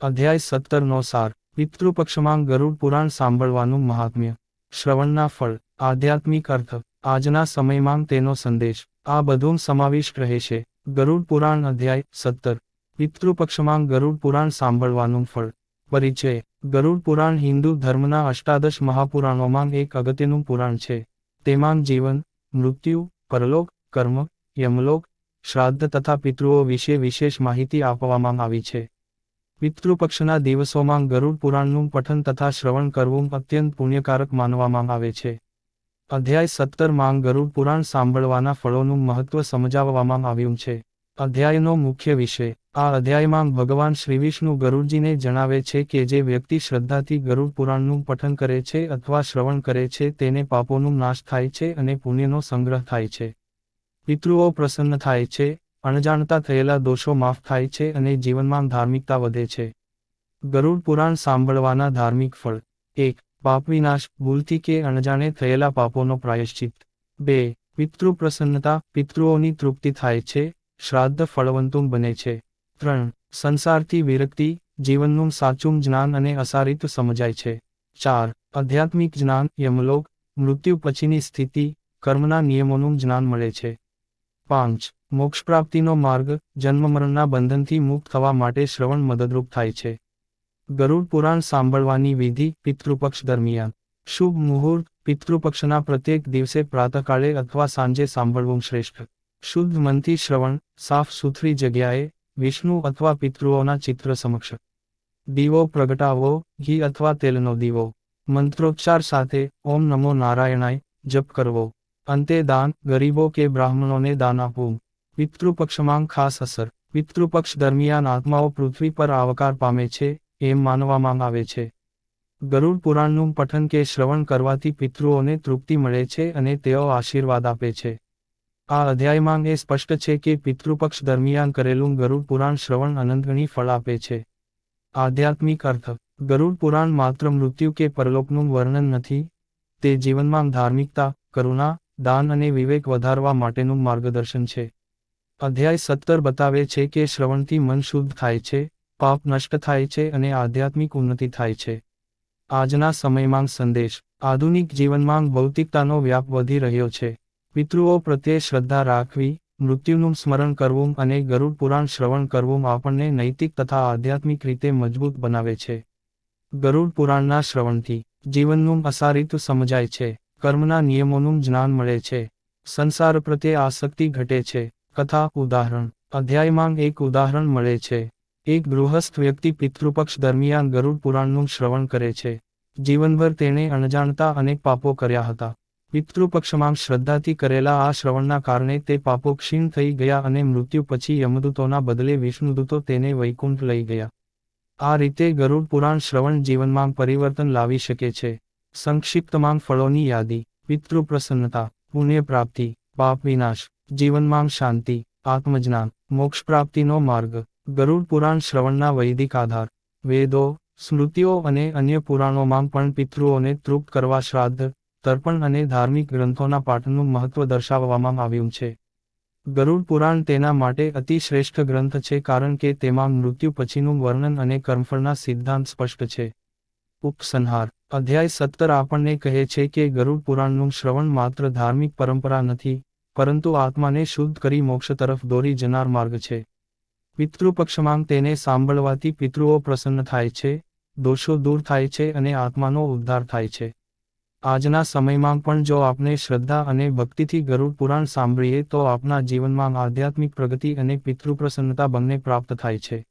અધ્યાય સત્તરનો સાર. પિતૃપક્ષમાં ગરુડ પુરાણ સાંભળવાનું મહાત્મ્ય. શ્રવણના ફળ. આધ્યાત્મિક અર્થ. આજના સમયમાં તેનો સંદેશ. આ બધું સમાવિષ્ટ રહેશે. ગરુડ પુરાણ અધ્યાય સત્તર. પિતૃપક્ષમાં ગરુડ પુરાણ સાંભળવાનું ફળ. પરિચય. ગરુડ પુરાણ હિન્દુ ધર્મના અષ્ટાદશ મહાપુરાણોમાં એક અગત્યનું પુરાણ છે. તેમાં જીવન, મૃત્યુ, પરલોક, કર્મ, યમલોક, શ્રાદ્ધ તથા પિતૃઓ વિશે વિશેષ માહિતી આપવામાં આવી છે. પિતૃપક્ષના દિવસોમાં ગરુડ પુરાણનું પઠન તથા શ્રવણ કરવું અત્યંત પુણ્યકારક માનવામાં આવે છે. અધ્યાય સત્તરમાં ગરુડ પુરાણ સાંભળવાના ફળોનું મહત્વ સમજાવવામાં આવ્યું છે. અધ્યાયનો મુખ્ય વિષય. આ અધ્યાયમાં ભગવાન શ્રીવિષ્ણુ ગરુડજીને જણાવે છે કે જે વ્યક્તિ શ્રદ્ધાથી ગરુડ પુરાણનું પઠન કરે છે અથવા શ્રવણ કરે છે તેને પાપોનું નાશ થાય છે અને પુણ્યનો સંગ્રહ થાય છે. પિતૃઓ પ્રસન્ન થાય છે અણજાણતા થયેલા દોષો માફ થાય છે અને જીવનમાં ધાર્મિકતા વધે છે. ગરુડ પુરાણ સાંભળવાના ધાર્મિક ફળ. એક, પાપ વિનાશ, ભૂલથી કે અણજાણે થયેલા પાપોનો પ્રાયશ્ચિત. બે પિતૃ પ્રસન્નતા પિતૃઓની તૃપ્તિ થાય છે, શ્રાદ્ધ ફળવંતું બને છે. ત્રણ, સંસારથી વિરક્તિ, જીવનનું સાચું જ્ઞાન અને અસારિત સમજાય છે. ચાર, આધ્યાત્મિક જ્ઞાન, યમલોક, મૃત્યુ પછીની સ્થિતિ, કર્મના નિયમોનું જ્ઞાન મળે છે. પાંચ મોક્ષ પ્રાપ્તિનો માર્ગ જન્મમરણના બંધનથી મુક્ત થવા માટે શ્રવણ મદદરૂપ થાય છે. ગરુડ પુરાણ સાંભળવાની વિધિ પિતૃપક્ષ દરમિયાન. શુભ મુહૂર્ત પિતૃપક્ષના પ્રત્યેક દિવસે પ્રાતકાળે અથવા સાંજે સાંભળવું શ્રેષ્ઠ. શુદ્ધ મનથી શ્રવણ, સાફ સુથરી જગ્યાએ, વિષ્ણુ અથવા પિતૃઓના ચિત્ર સમક્ષ. દીવો પ્રગટાવો, ઘી અથવા તેલનો દીવો. મંત્રોચ્ચાર સાથે ઓમ નમો નારાયણાય, જપ કરવો. અંતે દાન, ગરીબો કે બ્રાહ્મણોને દાન આપવું. પિતૃપક્ષમાં ખાસ અસર. પિતૃપક્ષ દરમિયાન આત્માઓ પૃથ્વી પર આવકાર પામે છે, એમ માનવામાં આવે છે. ગરુડ પુરાણનું પઠન કે શ્રવણ કરવાથી પિતૃઓને તૃપ્તિ મળે છે અને તેઓ આશીર્વાદ આપે છે. આ અધ્યાયમાં એ સ્પષ્ટ છે કે પિતૃપક્ષ દરમિયાન કરેલું ગરુડ પુરાણ શ્રવણ અનંતગણી ફળ આપે છે. આધ્યાત્મિક અર્થ. ગરુડ પુરાણ માત્ર મૃત્યુ કે પરલોકનું વર્ણન નથી, તે જીવનમાં ધાર્મિકતા, કરુણા, દાન અને વિવેક વધારવા માટેનું માર્ગદર્શન છે. અધ્યાય સત્તર બતાવે છે કે શ્રવણથી મન શુદ્ધ થાય છે, પાપ નષ્ટ થાય છે અને આધ્યાત્મિક ઉન્નતિ થાય છે. આજના સમયમાં સંદેશ. આધુનિક જીવનમાં ભૌતિકતાનો વ્યાપ વધી રહ્યો છે. પિતૃઓ પ્રત્યે શ્રદ્ધા રાખવી, મૃત્યુનું સ્મરણ કરવું અને ગરુડ પુરાણ શ્રવણ કરવું આપણને નૈતિક તથા આધ્યાત્મિક રીતે મજબૂત બનાવે છે. ગરુડ પુરાણના શ્રવણથી જીવનનું અસારિત સમજાય છે. કર્મના નિયમોનું જ્ઞાન મળે છે. સંસાર પ્રત્યે આસક્તિ ઘટે છે. કથા ઉદાહરણ. અધ્યાયમાં એક ઉદાહરણ મળે છે. એક ગૃહસ્થ વ્યક્તિ પિતૃપક્ષ દરમિયાન ગરુડ પુરાણનું શ્રવણ કરે છે. જીવનભર તેણે અણજાણતા અનેક પાપો કર્યા હતા. પિતૃપક્ષમાં શ્રદ્ધાથી કરેલા આ શ્રવણના કારણે તે પાપો ક્ષીણ થઈ ગયા અને મૃત્યુ પછી યમદૂતોના બદલે વિષ્ણુદૂતો તેને વૈકુંઠ લઈ ગયા. આ રીતે ગરુડ પુરાણ શ્રવણ જીવનમાં પરિવર્તન લાવી શકે છે. સંક્ષિપ્તમાં ફળોની યાદી. પિતૃ પ્રસન્નતા પુણ્ય પ્રાપ્તિ પાપ વિનાશ. જીવનમાં શાંતિ, આત્મજ્ઞાન, મોક્ષ પ્રાપ્તિનો માર્ગ, ગરુડ પુરાણ શ્રવણના વૈદિક આધાર, વેદો, સ્મૃતિઓ અને અન્ય પુરાણોમાં પણ પિતૃઓને તૃપ્ત કરવા શ્રાદ્ધ, તર્પણ અને ધાર્મિક ગ્રંથોના પાઠનું મહત્વ દર્શાવવામાં આવ્યું છે. ગરુડ પુરાણ તેના માટે અતિ શ્રેષ્ઠ ગ્રંથ છે કારણ કે તેમાં મૃત્યુ પછીનું વર્ણન અને કર્મફળના સિદ્ધાંત સ્પષ્ટ છે. ઉપસંહાર, અધ્યાય સત્તર આપણને કહે છે કે ગરુડ પુરાણનું શ્રવણ માત્ર ધાર્મિક પરંપરા નથી પરંતુ આત્માને શુદ્ધ કરી મોક્ષ તરફ દોરી જનાર માર્ગ છે. પિતૃપક્ષમાં તેને સાંભળવાથી પિતૃઓ પ્રસન્ન થાય છે, દોષો દૂર થાય છે અને આત્માનો ઉદ્ધાર થાય છે. આજના સમયમાં પણ જો આપણે શ્રદ્ધા અને ભક્તિથી ગરુડ પુરાણ સાંભળીએ તો આપના જીવનમાં આધ્યાત્મિક પ્રગતિ અને પિતૃપ્રસન્નતા બંને પ્રાપ્ત થાય છે.